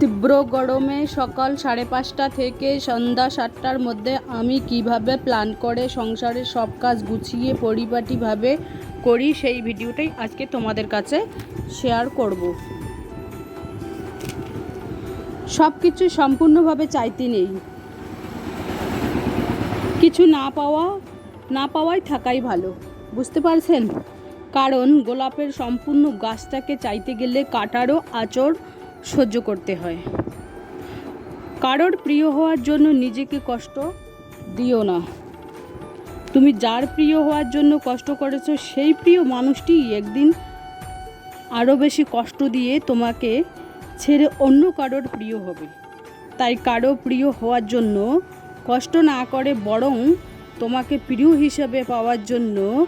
তীব্র গরমে সকাল সাড়ে পাঁচটা থেকে সন্ধ্যা সাতটার মধ্যে আমি কীভাবে প্ল্যান করে সংসারের সব কাজ গুছিয়ে পরিপাটিভাবে করি সেই ভিডিওটাই আজকে তোমাদের কাছে শেয়ার করব। সব কিছু সম্পূর্ণভাবে চাইতে নেই। কিছু না পাওয়া, না পাওয়াই থাকাই ভালো, বুঝতে পারছেন? কারণ গোলাপের সম্পূর্ণ গাছটাকে চাইতে গেলে কাটারও আচর সহ্য করতে হয়। কারোর প্রিয় হওয়ার জন্য নিজেকে কষ্ট দিও না। তুমি যার প্রিয় হওয়ার জন্য কষ্ট করেছ, সেই প্রিয় মানুষটি একদিন আরও বেশি কষ্ট দিয়ে তোমাকে ছেড়ে অন্য কারোর প্রিয় হবে। তাই কারও প্রিয় হওয়ার জন্য কষ্ট না করে বরং তোমাকে প্রিয় হিসেবে পাওয়ার জন্য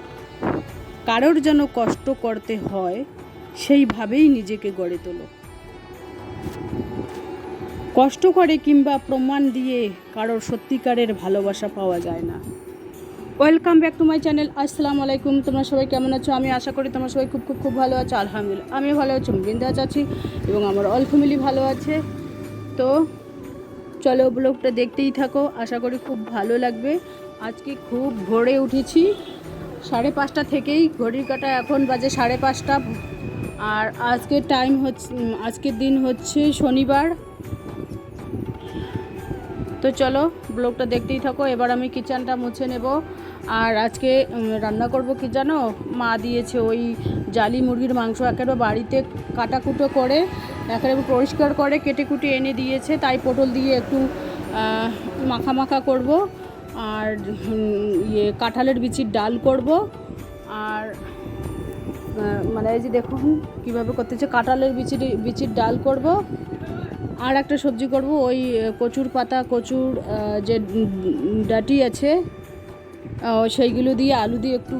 কারোর যেন কষ্ট করতে হয়, সেইভাবেই নিজেকে গড়ে তোলো। কষ্ট করে কিংবা প্রমাণ দিয়ে কারোর সত্যিকারের ভালোবাসা পাওয়া যায় না। Welcome back to my channel আসসালামু আলাইকুম। তোমরা সবাই কেমন আছো? আমি আশা করি তোমরা সবাই খুব খুব খুব ভালো আছো। আলহামদুলিল্লাহ, আমিও ভালো আছি বিন্দাস আছি এবং আমার অল ফ্যামিলি ভালো আছে। তো চলো ব্লগটা দেখতেই থাকো। আশা করি খুব ভালো লাগবে। আজকে খুব ভোরে উঠেছি। সাড়ে পাঁচটা থেকেই, ঘড়ির কাটা এখন বাজে সাড়ে পাঁচটা। আর আজকের টাইম হচ্ছে আজকের দিন হচ্ছে শনিবার। তো চলো ব্লগটা দেখতেই থাকো। এবার আমি কিচেনটা মুছে নেব। আর আজকে রান্না করব কি জানো? মা দিয়েছে ওই জালি মুরগির মাংস। একেবারে বাড়িতে কাটাকুটো করে, একেবারে পরিষ্কার করে কেটে কুটে এনে দিয়েছে। তাই পটল দিয়ে একটু মাখা মাখা করব। আর ইয়ে কাঁঠালের বিচির ডাল করব। আর মানে এই যে দেখুন কীভাবে করতেছে। কাঁঠালের বিচির বিচির ডাল করব, আর একটা সবজি করব, ওই কচুর পাতা, কচুর যে ডাটি আছে সেইগুলো দিয়ে আলু দিয়ে একটু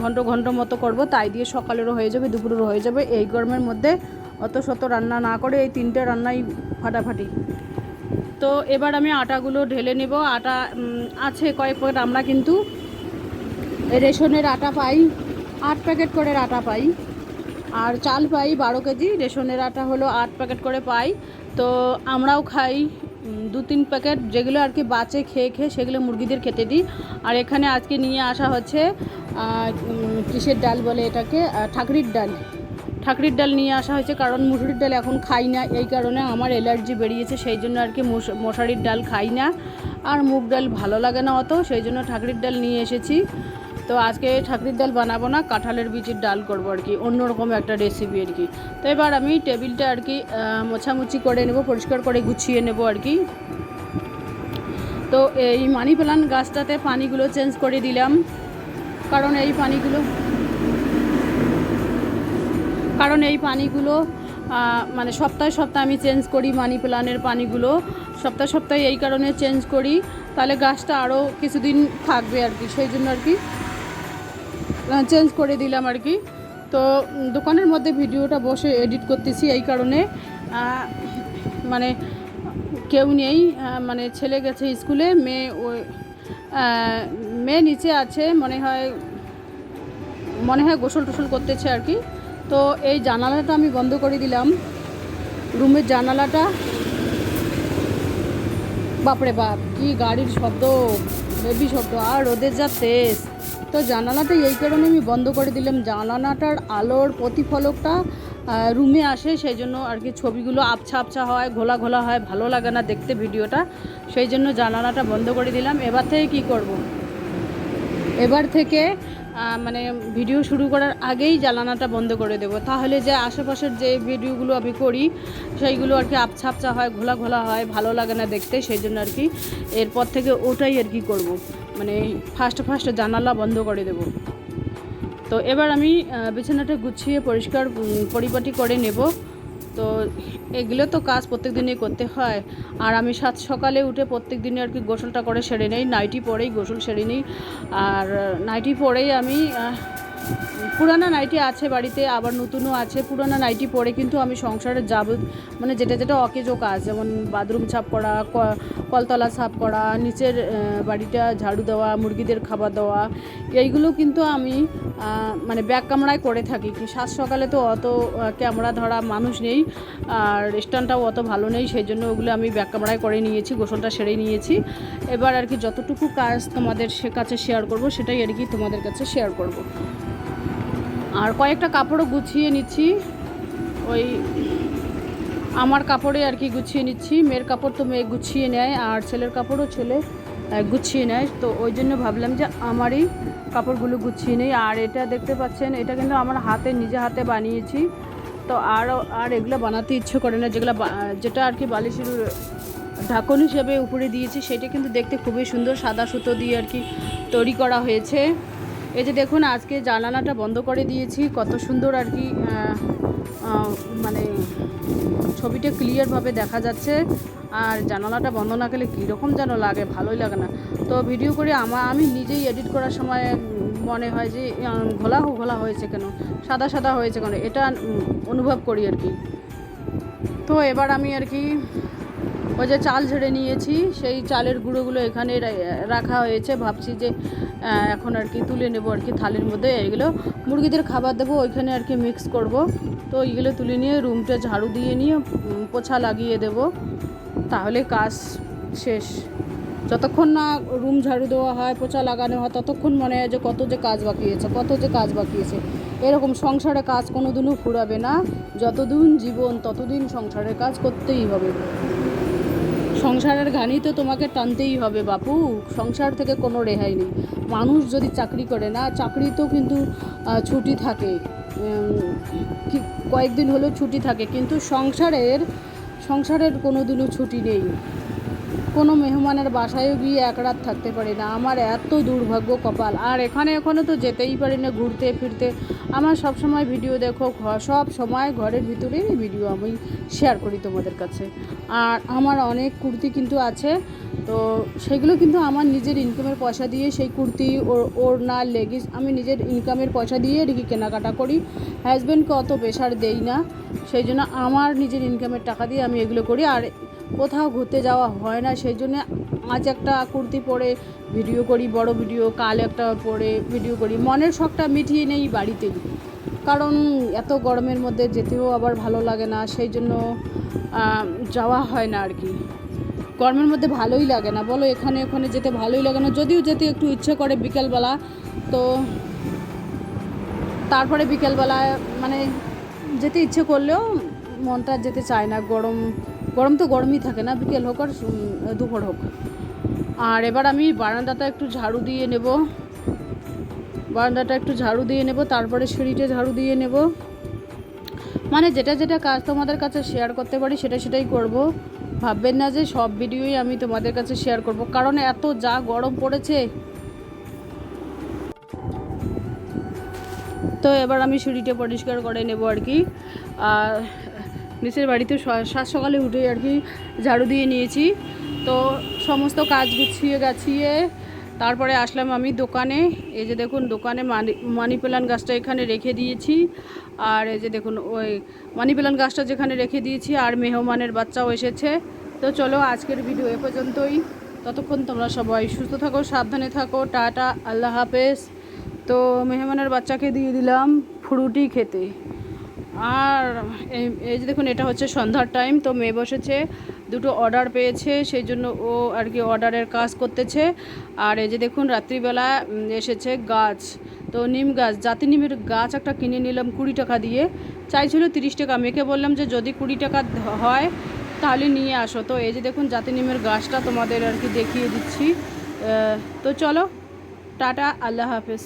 ঘন্ট ঘন্ট মতো করব, তাই দিয়ে সকালেরও হয়ে যাবে, দুপুরেরও হয়ে যাবে। এই গরমের মধ্যে অত শত রান্না না করে এই তিনটে রান্নাই ফাটাফাটি। তো এবার আমি আটাগুলো ঢেলে নেব। আটা আছে কয়েক আমরা কিন্তু রেশনের আটা পাই। আট প্যাকেট করে আটা পাই। আর চাল পাই বারো কেজি, রেশনের আটা হলো আট প্যাকেট করে পাই। তো আমরাও খাই দু তিন প্যাকেট, যেগুলো আর কি বাঁচে, খেয়ে খেয়ে সেগুলো মুরগিদের খেতে দিই। আর এখানে আজকে নিয়ে আসা হচ্ছে কিসের ডাল বলে এটাকে? ঠাকরির ডাল। ঠাকরির ডাল নিয়ে আসা হয়েছে, কারণ মুসুরির ডাল এখন খাই না, এই কারণে আমার অ্যালার্জি বেরিয়েছে, সেই জন্য আর কি মশারির ডাল খাই না। আর মুগ ডাল ভালো লাগে না অত, সেই জন্য ঠাকরির ডাল নিয়ে এসেছি। তো আজকে ঠাকরির ডাল বানাবো না, কাঁঠালের বীজের ডাল করব আর কি, অন্যরকম একটা রেসিপি আর কি। তো এবার আমি টেবিলটা আর কি মোছামুছি করে নেব, পরিষ্কার করে গুছিয়ে নেব আর কি। তো এই মানি প্লান্ট গাছটাতে পানিগুলো চেঞ্জ করে দিলাম। কারণ এই পানিগুলো, কারণ এই পানিগুলো মানে সপ্তাহে সপ্তাহে আমি চেঞ্জ করি মানি প্লান্টের পানিগুলো। সপ্তাহে সপ্তাহে এই কারণে চেঞ্জ করি, তাহলে গাছটা আরও কিছুদিন থাকবে আর কি, সেই জন্য আর কি। চেঞ্জ করে দিলাম আর কি। তো দোকানের মধ্যে ভিডিওটা বসে এডিট করতেছি এই কারণে। মানে কেউ নেই মানে ছেলে গেছে স্কুলে, মেয়ে ওই মেয়ে নিচে আছে, মনে হয় মনে হয় গোসল টোসল করতেছে আর কি। তো এই জানালাটা আমি বন্ধ করে দিলাম। রুমের জানালাটা, বাপরে বাপ, কি গাড়ির শব্দ বেবি শব্দ, আর রোদের যা তেজ। তো জানালাটা এই কারণে আমি বন্ধ করে দিলাম। জানালাটার আলোর প্রতিফলকটা রুমে আসে সেই জন্য আর কি ছবিগুলো আবছা আবছা হয়, ঘোলা ঘোলা হয়, ভালো লাগে না দেখতে ভিডিওটা। সেই জন্য জানালাটা বন্ধ করে দিলাম। এবার থেকে কি করব। এবার থেকে মানে ভিডিও শুরু করার আগেই জ্বালানাটা বন্ধ করে দেব। তাহলে যে আশেপাশের যে ভিডিওগুলো আমি করি, সেইগুলো আর কি আবছা আবছা হয়, ঘোলা ঘোলা হয়, ভালো লাগে না দেখতে সেই জন্য আর কি এরপর থেকে ওটাই আর কি করব। মানে ফার্স্ট ফার্স্ট জানালা বন্ধ করে দেব। তো এবার আমি বিছানাটা গুছিয়ে পরিষ্কার পরিপাটি করে নেব। তো এগুলো তো কাজ প্রত্যেক দিনই করতে হয়। আর আমি সাত সকালে উঠে প্রত্যেক দিনে আর কি গোসলটা করে সেরে নেই। নাইটি পরেই গোসল সেরে নিই। আর নাইটি পরেই আমি পুরানা নাইটি আছে বাড়িতে, আবার নতুনও আছে। পুরানা নাইটি পরে কিন্তু আমি সংসারে যাব মানে যেটা যেটা অকেজো কাজ, যেমন বাথরুম ছাপ করা কলতলা সাফ করা, নিচের বাড়িটা ঝাড়ু দেওয়া, মুরগিদের খাবার দেওয়া, এইগুলো কিন্তু আমি মানে ব্যাগ কামড়ায় করে থাকি কি সাত সকালে তো অত ক্যামেরা ধরা মানুষ নেই আর স্ট্যান্ডটাও অত ভালো নেই, সেই জন্য ওগুলো আমি ব্যাগ কামড়ায় করে নিয়েছি, গোসলটা সেরে নিয়েছি। এবার আর কি যতটুকু কাজ তোমাদের সে কাছে শেয়ার করব, সেটাই আর কি তোমাদের কাছে শেয়ার করব। আর কয়েকটা কাপড়ও গুছিয়ে নিচ্ছি, ওই আমার কাপড়ে আর কি গুছিয়ে নিচ্ছি। মেয়ের কাপড় তো মেয়ে গুছিয়ে নেয় আর ছেলের কাপড়ও ছেলে গুছিয়ে নেয়। তো ওই জন্য ভাবলাম যে আমারই কাপড়গুলো গুছিয়ে নেই। আর এটা দেখতে পাচ্ছেন, এটা কিন্তু আমার হাতে, নিজে হাতে বানিয়েছি। তো আর আর এগুলো বানাতে ইচ্ছে করে না। যেগুলো যেটা আর কি বালিশের ঢাকন হিসেবে উপরে দিয়েছি, সেটা কিন্তু দেখতে খুবই সুন্দর। সাদা সুতো দিয়ে আর কি তৈরি করা হয়েছে। এই যে দেখুন, আজকে জানালাটা বন্ধ করে দিয়েছি। কত সুন্দর আর কি মানে ছবিটা ক্লিয়ারভাবে দেখা যাচ্ছে। আর জানালাটা বন্ধ না করলে কীরকম যেন লাগে, ভালোই লাগে না। তো ভিডিও করে আমা আমি নিজেই এডিট করার সময় মনে হয় যে ঘোলা ঘোলা হয়েছে কেন? সাদা সাদা হয়েছে কেন? এটা অনুভব করি আর কি। তো এবার আমি আর কি ওই যে চাল ঝেড়ে নিয়েছি, সেই চালের গুঁড়োগুলো এখানে রাখা হয়েছে। ভাবছি যে এখন আর কি তুলে নেব আর কি থালির মধ্যে। এগুলো মুরগিদের খাবার দেবো, ওইখানে আর কি মিক্স করব। তো এইগুলো তুলে নিয়ে রুমটা ঝাড়ু দিয়ে নিয়ে পোছা লাগিয়ে দেব। তাহলে কাজ শেষ। যতক্ষণ না রুম ঝাড়ু দেওয়া হয়, পোছা লাগানো হয়, ততক্ষণ মনে হয় যে কত যে কাজ বাকি আছে, কত যে কাজ বাকি আছে। এরকম সংসারে কাজ কোনো দিনও ফুরাবে না। যতদিন জীবন, ততদিন সংসারের কাজ করতেই হবে। সংসারের ঘানি তো তোমাকে টানতেই হবে বাপু। সংসার থেকে কোনো রেহাই নেই। মানুষ যদি চাকরি করে না, চাকরি তো কিন্তু ছুটি থাকে। কয়েকদিন হলেও ছুটি থাকে। কিন্তু সংসারের সংসারের কোনো দিনও ছুটি নেই। কোনো মেহমানের বাসায়ও গিয়ে এক রাত থাকতে পারি না। আমার এত দুর্ভাগ্য কপাল। আর এখানে ওখানে তো যেতেই পারি না ঘুরতে ফিরতে। আমার সব সময় ভিডিও দেখো সব সময় ঘরের ভিতরেই ভিডিও আমি শেয়ার করি তোমাদের কাছে। আর আমার অনেক কুর্তি কিন্তু আছে। তো সেগুলো কিন্তু আমার নিজের ইনকামের পয়সা দিয়ে, সেই কুর্তি, ওর ওড়না, লেগিস আমি নিজের ইনকামের পয়সা দিয়ে আর কি কেনাকাটা করি। হাজব্যান্ডকে অত প্রেশার দেই না। সেই জন্য আমার নিজের ইনকামের টাকা দিয়ে আমি এগুলো করি। আর কোথাও ঘুরতে যাওয়া হয় না, সেই জন্য আজ একটা কুর্তি পরে ভিডিও করি, বড় ভিডিও, কাল একটা পরে ভিডিও করি। মনের শখটা মিটিয়ে নেই বাড়িতেই কারণ এত গরমের মধ্যে যেতেও আবার ভালো লাগে না, সেই জন্য যাওয়া হয় না আর কি। গরমের মধ্যে ভালোই লাগে না। বলো এখানে ওখানে যেতে ভালোই লাগে না। যদিও যেতে একটু ইচ্ছে করে বিকেলবেলা, তো তারপরে বিকেলবেলায় মানে যেতে ইচ্ছে করলেও মনটা যেতে চায় না। গরম গরম তো গরমই থাকে না, বিকেল হোক আর দুপুর হোক। আর এবার আমি বারান্দাটা একটু ঝাড়ু দিয়ে নেব। বারান্দাটা একটু ঝাড়ু দিয়ে নেব, তারপরে সিঁড়িতে ঝাড়ু দিয়ে নেব। মানে যেটা যেটা কাজ তোমাদের কাছে শেয়ার করতে পারি, সেটা সেটাই করব। ভাববেন না যে সব ভিডিওই আমি তোমাদের কাছে শেয়ার করব, কারণ এত যা গরম পড়েছে। তো এবার আমি সিঁড়িটা পরিষ্কার করে নেব আর কি। আর নিচের বাড়িতে সাত সকালে উঠে আর কি ঝাড়ু দিয়ে নিয়েছি। তো সমস্ত কাজ গুছিয়ে গাছিয়ে তারপরে আসলাম আমি দোকানে। এই যে দেখুন দোকানে মানি মানি প্ল্যান্ট গাছটা এখানে রেখে দিয়েছি। আর এই যে দেখুন ওই মানি প্ল্যান্ট গাছটা যেখানে রেখে দিয়েছি আর মেহমানের বাচ্চাও এসেছে। তো চলো আজকের ভিডিও এ পর্যন্তই। ততক্ষণ তোমরা সবাই সুস্থ থাকো, সাবধানে থাকো, টাটা, আল্লাহ হাফেজ। তো মেহমানের বাচ্চাকে দিয়ে দিলাম ফ্রুটি খেতে। আর এই- যে দেখুন, এটা হচ্ছে সন্ধ্যার টাইম তো মেয়ে বসেছে, দুটো অর্ডার পেয়েছে, সেই জন্য ও আর কি অর্ডারের কাজ করতেছে। আর এই যে দেখুন, রাত্রিবেলা এসেছে গাছ, তো নিম গাছ, জাতি নিমের গাছ একটা কিনে নিলাম কুড়ি টাকা দিয়ে। চাইছিল তিরিশ টাকা, মেয়েকে বললাম যে যদি কুড়ি টাকা হয়, তাহলে নিয়ে আসো। তো এই যে দেখুন, জাতি নিমের গাছটা তোমাদের আর কি দেখিয়ে দিচ্ছি। তো চলো, টাটা, আল্লাহ হাফেজ।